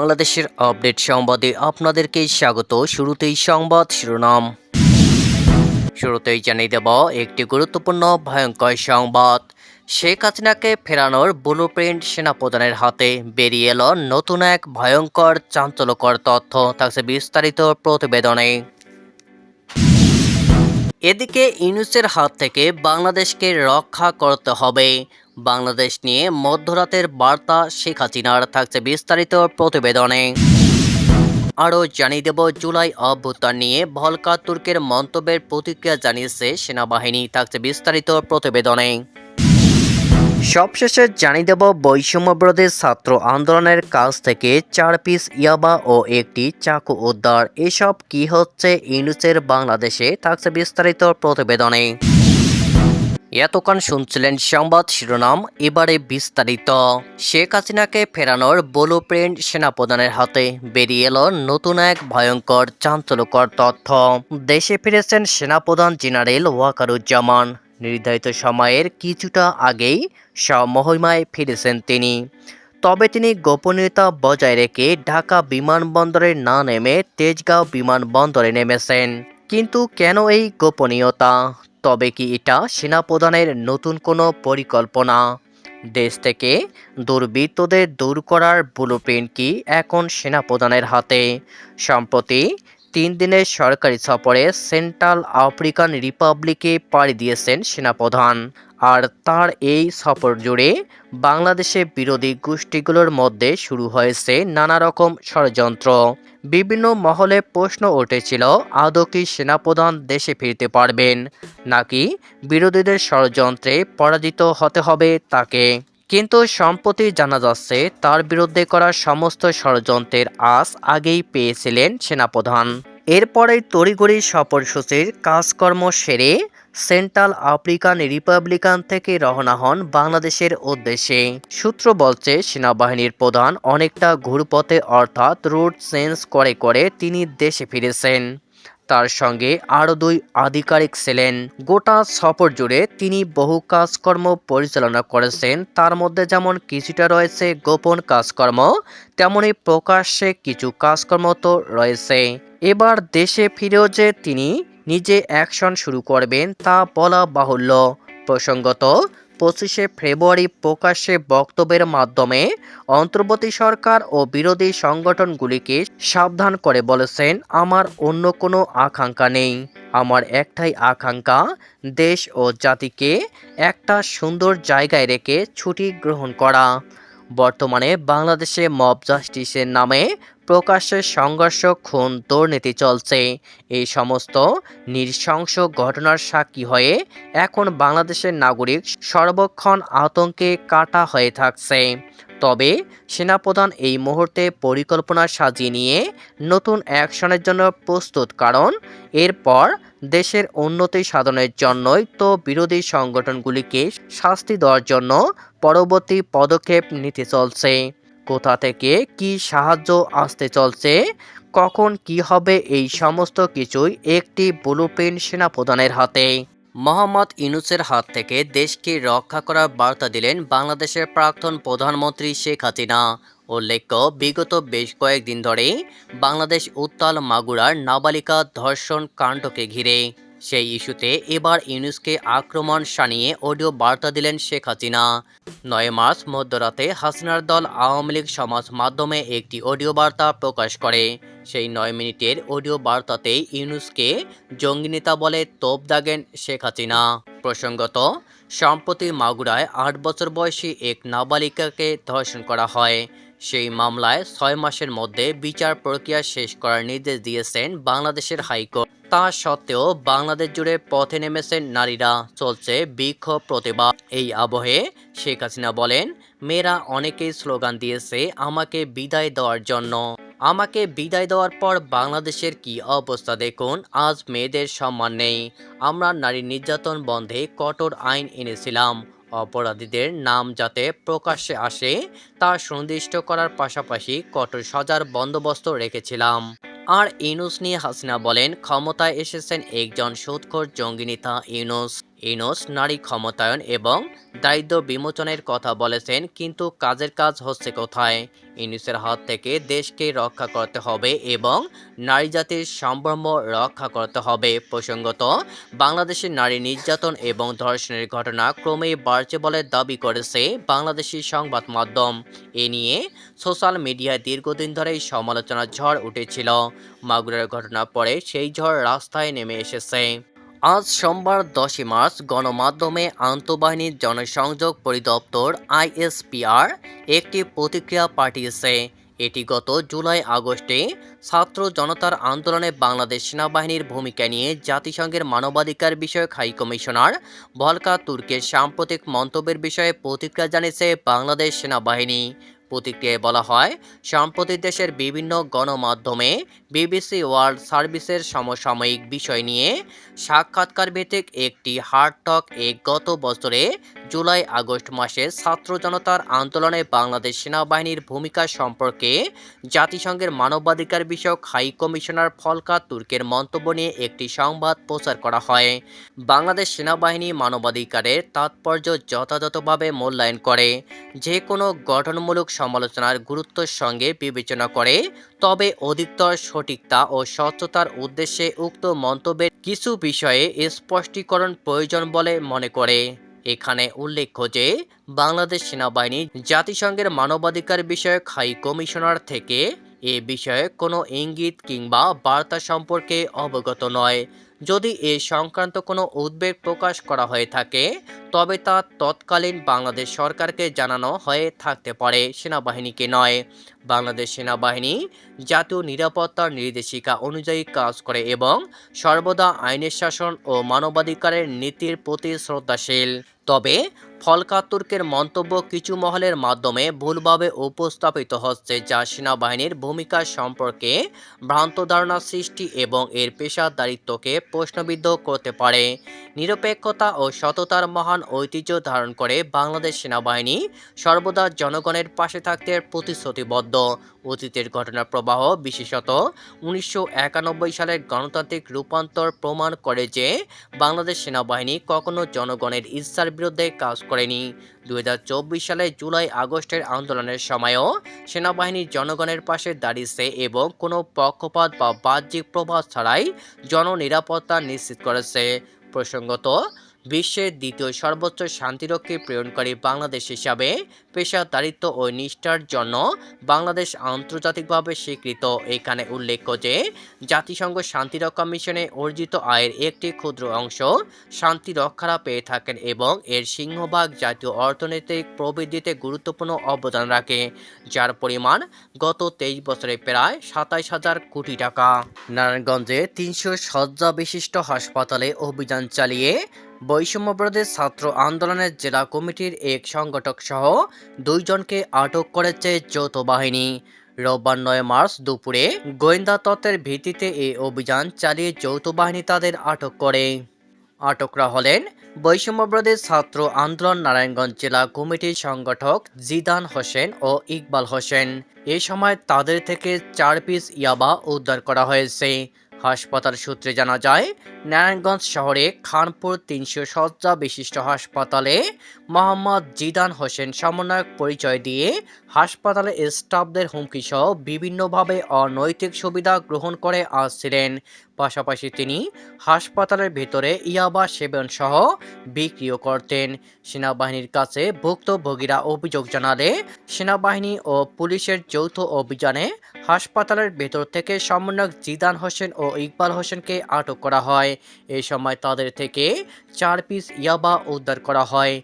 বাংলাদেশের আপডেট সংবাদে আপনাদেরকে স্বাগত। শুরুতেই সংবাদ শিরোনাম। শুরুতেই জানিয়ে দেব, একটি গুরুত্বপূর্ণ ভয়ঙ্কর সংবাদ। শেখ হাসিনাকে ফেরানোর ব্লুপ্রিন্ট সেনাপ্রধানের হাতে। বেরিয়ে এলো নতুন এক ভয়ঙ্কর চাঞ্চল্যকর তথ্য। থাকছে বিস্তারিত প্রতিবেদনে। এদিকে ইউনুসের হাত থেকে বাংলাদেশকে রক্ষা করতে হবে। বাংলাদেশ নিয়ে মধ্যরাতের বার্তা শেখ হাসিনার থাকছে বিস্তারিত প্রতিবেদনে। আরও জানিয়ে দেব, জুলাই অভ্যুত্থান নিয়ে ভলকা তুর্কের মন্তব্যের প্রতিক্রিয়া জানিয়েছে সেনাবাহিনী, থাকছে বিস্তারিত প্রতিবেদনে। সবশেষে জানিয়ে দেব, বৈষম্য বিরোধী ছাত্র আন্দোলনের কাছ থেকে চার পিস ইয়াবা ও একটি চাকু উদ্ধার। এসব কি হচ্ছে ইউনুসের বাংলাদেশে, থাকছে বিস্তারিত প্রতিবেদনে। এতক্ষণ শুনছিলেন সংবাদ শিরোনাম, এবারে বিস্তারিত। শেখ হাসিনাকে ফেরানোর ব্লু প্রিন্ট সেনাপ্রধানের হাতে বেরিয়ে এলো নতুন এক ভয়ঙ্কর চাঞ্চল্যকর তথ্য। দেশে ফিরেছেন সেনাপ্রধান জেনারেল ওয়াকারুজ্জামান। নির্ধারিত সময়ের কিছুটা আগেই সমহিমায় ফিরেছেন তিনি। তবে তিনি গোপনীয়তা বজায় রেখে ঢাকা বিমানবন্দরে না নেমে তেজগাঁও বিমানবন্দরে নেমেছেন। কিন্তু কেন এই গোপনীয়তা? তবে কি এটা সেনাপ্রধানের নতুন কোনো পরিকল্পনা? দেশ থেকে দুর্বৃত্তদের দূর করার ব্লুপ্রিন্ট কি এখন সেনাপ্রধানের হাতে? সম্প্রতি তিন দিনের সরকারি সফরে সেন্ট্রাল আফ্রিকান রিপাবলিকে পাড়ি দিয়েছেন সেনাপ্রধান। আর তার এই সফর জুড়ে বাংলাদেশে বিরোধী গোষ্ঠীগুলোর মধ্যে শুরু হয়েছে নানা রকম ষড়যন্ত্র। বিভিন্ন মহলে প্রশ্ন উঠেছিল, আদৌ কি সেনাপ্রধান দেশে ফিরতে পারবেন নাকি বিরোধীদের ষড়যন্ত্রে পরাজিত হতে হবে তাকে? কিন্তু সম্প্রতি জানা যাচ্ছে, তার বিরুদ্ধে করা সমস্ত ষড়যন্ত্রের আশ আগেই পেয়েছিলেন সেনাপ্রধান। এরপরেই তড়িঘড়ি সফরসূচির কাজকর্ম সেরে সেন্ট্রাল আফ্রিকান রিপাবলিকান থেকে রওনা হন বাংলাদেশের উদ্দেশ্যে। সূত্র বলছে, সেনাবাহিনীর প্রধান অনেকটা ঘুরপথে অর্থাৎ রুট চেঞ্জ করে করে তিনি দেশে ফিরেছেন। তার সঙ্গে আরও দুই আধিকারিক ছিলেন। গোটা সফর জুড়ে তিনি বহু কাজকর্ম পরিচালনা করেছেন। তার মধ্যে যেমন কিছুটা রয়েছে গোপন কাজকর্ম, তেমনি প্রকাশ্যে কিছু কাজকর্ম তো রয়েছে। এবার দেশে ফিরেও যে তিনি নিজে অ্যাকশন শুরু করবেন তা বলা বাহুল্য। প্রসঙ্গত পঁচিশে ফেব্রুয়ারি প্রকাশ্যে বক্তব্যের মাধ্যমে অন্তর্বর্তী সরকার ও বিরোধী সংগঠনগুলিকে সাবধান করে বলেছেন, আমার অন্য কোনো আকাঙ্ক্ষা নেই। আমার একটাই আকাঙ্ক্ষা, দেশ ও জাতিকে একটা সুন্দর জায়গায় রেখে ছুটি গ্রহণ করা। বর্তমানে বাংলাদেশে মব জাস্টিসের নামে প্রকাশ্যে সংঘর্ষ, খুন, দুর্নীতি চলছে। এই সমস্ত নৃশংস ঘটনার সাক্ষী হয়ে এখন বাংলাদেশের নাগরিক সর্বক্ষণ আতঙ্কে কাটা হয়ে থাকছে। তবে সেনাপ্রধান এই মুহূর্তে পরিকল্পনা সাজিয়ে নিয়ে নতুন অ্যাকশনের জন্য প্রস্তুত, কারণ এরপর দেশের উন্নতি সাধনের জন্যই তো বিরোধী সংগঠনগুলিকে শাস্তি দেওয়ার জন্য পরবর্তী পদক্ষেপ নিতে চলছে। কোথা থেকে কি সাহায্য আসতে চলছে? কখন কি হবে? এই সমস্ত কিছুই একটি ব্লুপ্রিন্ট সেনাপ্রধানের হাতে। মোহাম্মদ ইউনুসের হাত থেকে দেশকে রক্ষা করার বার্তা দিলেন বাংলাদেশের প্রাক্তন প্রধানমন্ত্রী শেখ হাসিনা। উল্লেখ্য, বিগত বেশ কয়েকদিন ধরে বাংলাদেশ উত্তাল মাগুরার নাবালিকা ধর্ষণ কাণ্ডকে ঘিরে সেই ইস্যুতে এবার ইউনুসকে আক্রমণ সানিয়ে অডিও বার্তা দিলেন শেখ হাসিনা। নয় মার্চ মধ্যরাতে হাসিনার দল আওয়ামী লীগ সমাজ মাধ্যমে একটি অডিও বার্তা প্রকাশ করে। সেই নয় মিনিটের অডিও বার্তাতেই ইউনুসকে জঙ্গি নেতা বলে তোপ দাগেন শেখ হাসিনা। প্রসঙ্গত, সম্প্রতি মাগুরায় আট বছর বয়সী এক নাবালিকাকে ধর্ষণ করা হয়। সেই মামলায় ছয় মাসের মধ্যে বিচার প্রক্রিয়া শেষ করার নির্দেশ দিয়েছেন বাংলাদেশের হাইকোর্ট। তা সত্ত্বেও বাংলাদেশ জুড়ে পথে নেমেছেন নারীরা, চলছে বিক্ষোভ প্রতিবাদ। এই আবহে শেখ হাসিনা বলেন, মেয়েরা অনেকেই স্লোগান দিয়েছে, আমাকে বিদায় দেওয়ার জন্য। আমাকে বিদায় দেওয়ার পর বাংলাদেশের কি অবস্থা দেখুন, আজ মেয়েদের সম্মান নেই। আমরা নারী নির্যাতন বন্ধে কঠোর আইন এনেছিলাম। অপরাধীদের নাম যাতে প্রকাশ্যে আসে, তা সুনির্দিষ্ট করার পাশাপাশি কঠোর সাজার বন্দোবস্ত রেখেছিলাম। আর ইউনুস নিয়ে হাসিনা বলেন, ক্ষমতায় এসেছেন একজন সুৎখর জঙ্গি নেতা ইউনুস। ইনোস নারী ক্ষমতায়ন এবং দারিদ্র বিমোচনের কথা বলেছেন, কিন্তু কাজের কাজ হচ্ছে কোথায়? ইনুসের হাত থেকে দেশকে রক্ষা করতে হবে এবং নারী জাতির সম্ভ্রম রক্ষা করতে হবে। প্রসঙ্গত, বাংলাদেশে নারী নির্যাতন এবং ধর্ষণের ঘটনা ক্রমেই বাড়ছে বলে দাবি করেছে বাংলাদেশি সংবাদ মাধ্যম। এ নিয়ে সোশ্যাল মিডিয়ায় দীর্ঘদিন ধরেই সমালোচনার ঝড় উঠেছিল। মাগুরার ঘটনার পরে সেই ঝড় রাস্তায় নেমে এসেছে। আজ সোমবার দশই মার্চ, গণমাধ্যমে আন্তঃবাহিনীর জনসংযোগ পরিদপ্তর আইএসপিআর একটি প্রতিক্রিয়া পাঠিয়েছে। এটি গত জুলাই আগস্টে ছাত্র জনতার আন্দোলনে বাংলাদেশ সেনাবাহিনীর ভূমিকা নিয়ে জাতিসংঘের মানবাধিকার বিষয়ক হাই কমিশনার ভলকা তুর্কের সাম্প্রতিক মন্তব্যের বিষয়ে প্রতিক্রিয়া জানিয়েছে বাংলাদেশ সেনাবাহিনী। প্রতিক্রিয়ায় বলা হয় সম্প্রতি দেশের বিভিন্ন গণমাধ্যমে বিবিসি ওয়ার্ল্ড সার্ভিসের সমসাময়িক বিষয় নিয়ে সাক্ষাৎকার ভিত্তিক একটি হার্ড টক এ গত বছরে জুলাই, আগস্ট মাসে ছাত্র জনতার আন্দোলনে বাংলাদেশ সেনাবাহিনীর ভূমিকা সম্পর্কে জাতিসংঘের মানবাধিকার বিষয়ক হাই কমিশনার ফলকা তুর্কের মন্তব্য নিয়ে একটি সংবাদ প্রচার করা হয়। বাংলাদেশ সেনাবাহিনী মানবাধিকারের তাৎপর্য যথাযথভাবে মূল্যায়ন করে। যে কোনো গঠনমূলক সমালোচনার গুরুত্বের সঙ্গে বিবেচনা করে, তবে অধিকতর সঠিকতা ও স্বচ্ছতার উদ্দেশ্যে উক্ত মন্তব্যের কিছু বিষয়ে স্পষ্টীকরণ প্রয়োজন বলে মনে করে। এখানে উল্লেখ্য যে বাংলাদেশ সেনাবাহিনী জাতিসংঘের মানবাধিকার বিষয়ক হাই কমিশনার থেকে এ বিষয়ে কোনো ইঙ্গিত কিংবা বার্তা সম্পর্কে অবগত নয়। যদি এ সংক্রান্ত কোনো উদ্বেগ প্রকাশ করা হয়ে থাকে, তবে তা তৎকালীন বাংলাদেশ সরকারকে জানানো হয়ে থাকতে পারে, সেনাবাহিনীকে নয়। বাংলাদেশ সেনাবাহিনী জাতীয় নিরাপত্তার নির্দেশিকা অনুযায়ী কাজ করে এবং সর্বদা আইনের শাসন ও মানবাধিকারের নীতির প্রতি শ্রদ্ধাশীল। তবে ফলকা তুর্কের মন্তব্য কিছু মহলের মাধ্যমে ভুলভাবে উপস্থাপিত হচ্ছে, যা সেনাবাহিনীর ভূমিকা সম্পর্কে ভ্রান্ত ধারণা সৃষ্টি এবং এর পেশাদারিত্বকে প্রশ্নবিদ্ধ করতে পারে। নিরপেক্ষতা ও সততার মহান ঐতিহ্য ধারণ করে বাংলাদেশ সেনাবাহিনী সর্বদা জনগণের পাশে থাকতে প্রতিশ্রুতিবদ্ধ। অতীতের ঘটনা প্রবাহ বিশেষত উনিশশো একানব্বই সালের গণতান্ত্রিক রূপান্তর প্রমাণ করে যে বাংলাদেশ সেনাবাহিনী কখনো জনগণের ইচ্ছার বিরুদ্ধে কাজ করেনি। দুই হাজার চব্বিশ সালে জুলাই আগস্টের আন্দোলনের সময়ও সেনাবাহিনী জনগণের পাশে দাঁড়িয়েছে এবং কোনো পক্ষপাত বা বাহ্যিক প্রভাব ছাড়াই জননিরাপত্তা নিশ্চিত করেছে। প্রসঙ্গত বিশ্বের দ্বিতীয় সর্বোচ্চ শান্তিরক্ষী প্রেরণকারী বাংলাদেশ হিসাবে পেশাদারিত্ব ও নিষ্ঠার জন্য বাংলাদেশ আন্তর্জাতিকভাবে স্বীকৃত। এখানে উল্লেখ্য যে, জাতিসংঘ শান্তিরক্ষা মিশনে অর্জিত আয়ের একটি ক্ষুদ্র অংশ শান্তি রক্ষারা পেয়ে থাকেন এবং এর সিংহভাগ জাতীয় অর্থনৈতিক প্রবৃদ্ধিতে গুরুত্বপূর্ণ অবদান রাখে, যার পরিমাণ গত তেইশ বছরে প্রায় সাতাইশ হাজার কোটি টাকা। নারায়ণগঞ্জে তিনশো শয্যা বিশিষ্ট হাসপাতালে অভিযান চালিয়ে বৈষম্যবিরোধী ছাত্র আন্দোলনের জেলা কমিটির এক সংগঠক সহ দুইজনকে আটক করেছে যৌথ বাহিনী। রোববার নয় মার্চ দুপুরে গোয়েন্দা তত্ত্বের ভিত্তিতে এই অভিযান চালিয়ে যৌথ বাহিনী তাদের আটক করে। আটকরা হলেন বৈষম্যবিরোধী ছাত্র আন্দোলন নারায়ণগঞ্জ জেলা কমিটির সংগঠক জিদান হোসেন ও ইকবাল হোসেন। এ সময় তাদের থেকে চার পিস ইয়াবা উদ্ধার করা হয়েছে। হাসপাতাল সূত্রে জানা যায়, নারায়ণগঞ্জ শহরে খানপুর তিনশো শয্যা বিশিষ্ট হাসপাতালে মোহাম্মদ জিদান হোসেন সমন্বয়ক পরিচয় দিয়ে হাসপাতালের স্টাফদের হুমকিসহ বিভিন্নভাবে অনৈতিক সুবিধা গ্রহণ করে আসছিলেন। পাশাপাশি তিনি হাসপাতালের ভেতরে ইয়াবা সেবন সহ বিক্রিও করতেন। সেনাবাহিনীর কাছে ভুক্তভোগীরা অভিযোগ জানালে সেনাবাহিনী ও পুলিশের যৌথ অভিযানে হাসপাতালের ভেতর থেকে সমন্বয়ক জিদান হোসেন ও ইকবাল হোসেনকে আটক করা হয়। এই সময় তাদের থেকে চার পিস ইয়াবা উদ্ধার করা হয়।